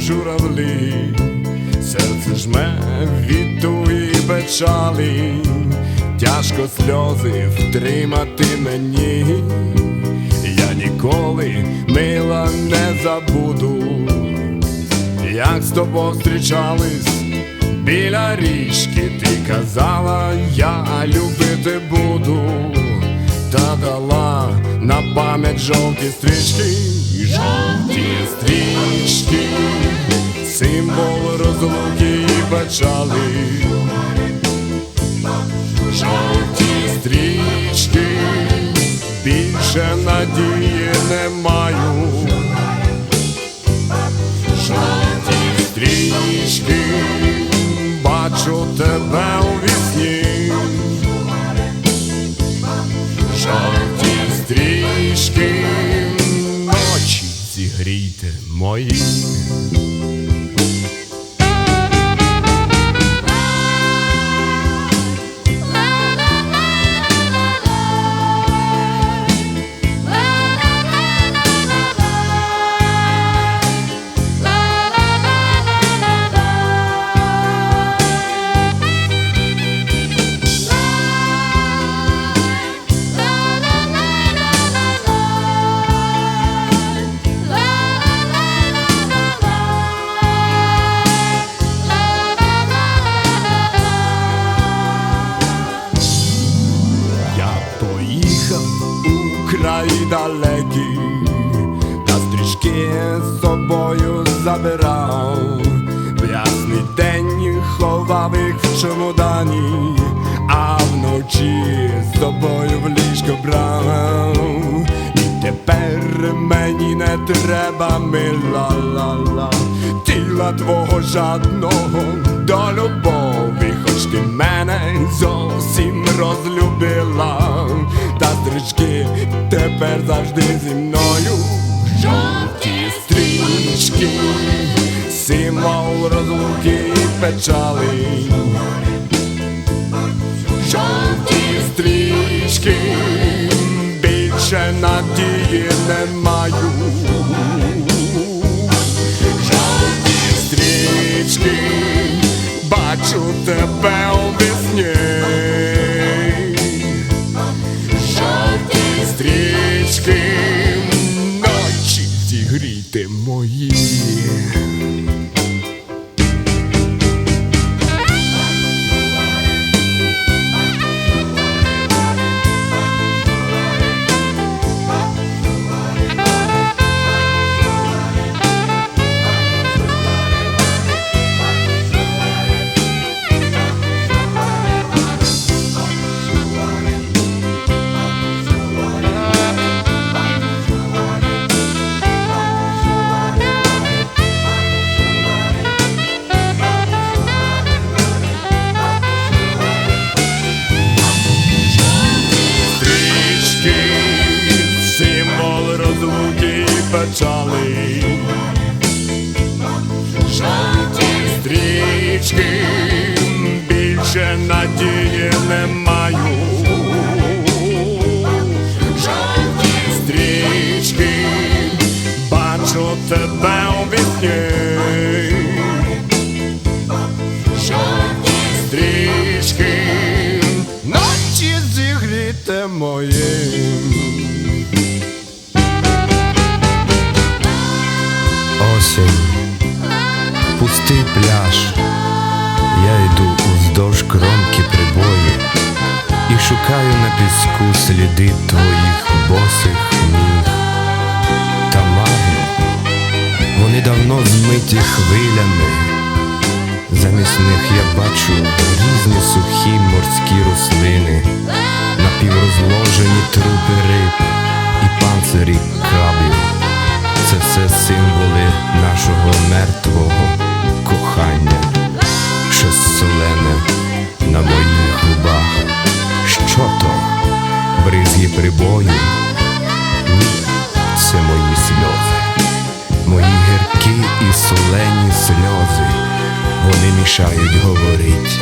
журавлі, серце жме від туї печалі, тяжко сльози втримати мені, я ніколи мила не забуду, як з тобою зустрічались. Біля річки, ти казала, я любити буду, пам'ять жовті стрічки, жовті стрічки, символ розлуки і печали. Жовті стрічки, більше надії не маю. moinho краї далекі, та стрічки з собою забирав, в ясний день ховав їх в чемодані, а вночі з собою в ліжко брав. І тепер мені не треба мила ла-ла тіла твого жадного до любові, хоч ти мене зовсім розлюбила, стрічки тепер завжди зі мною. Жовті стрічки, символ розлуки і печали. Жовті стрічки, більше надії не маю. Жовті стрічки, бачу тебе стрічки, надії не маю. Стрічки, бачу тебе у вісні. Шукаю на піску сліди твоїх босих ніг. Та марно, вони давно змиті хвилями. Замість них я бачу різні сухі морські рослини, напіврозложені трупи риб і панцирі крабів. Це все символи нашого мертвого прибою? Ні, це мої сльози, мої гіркі і солені сльози. Вони мішають говорить.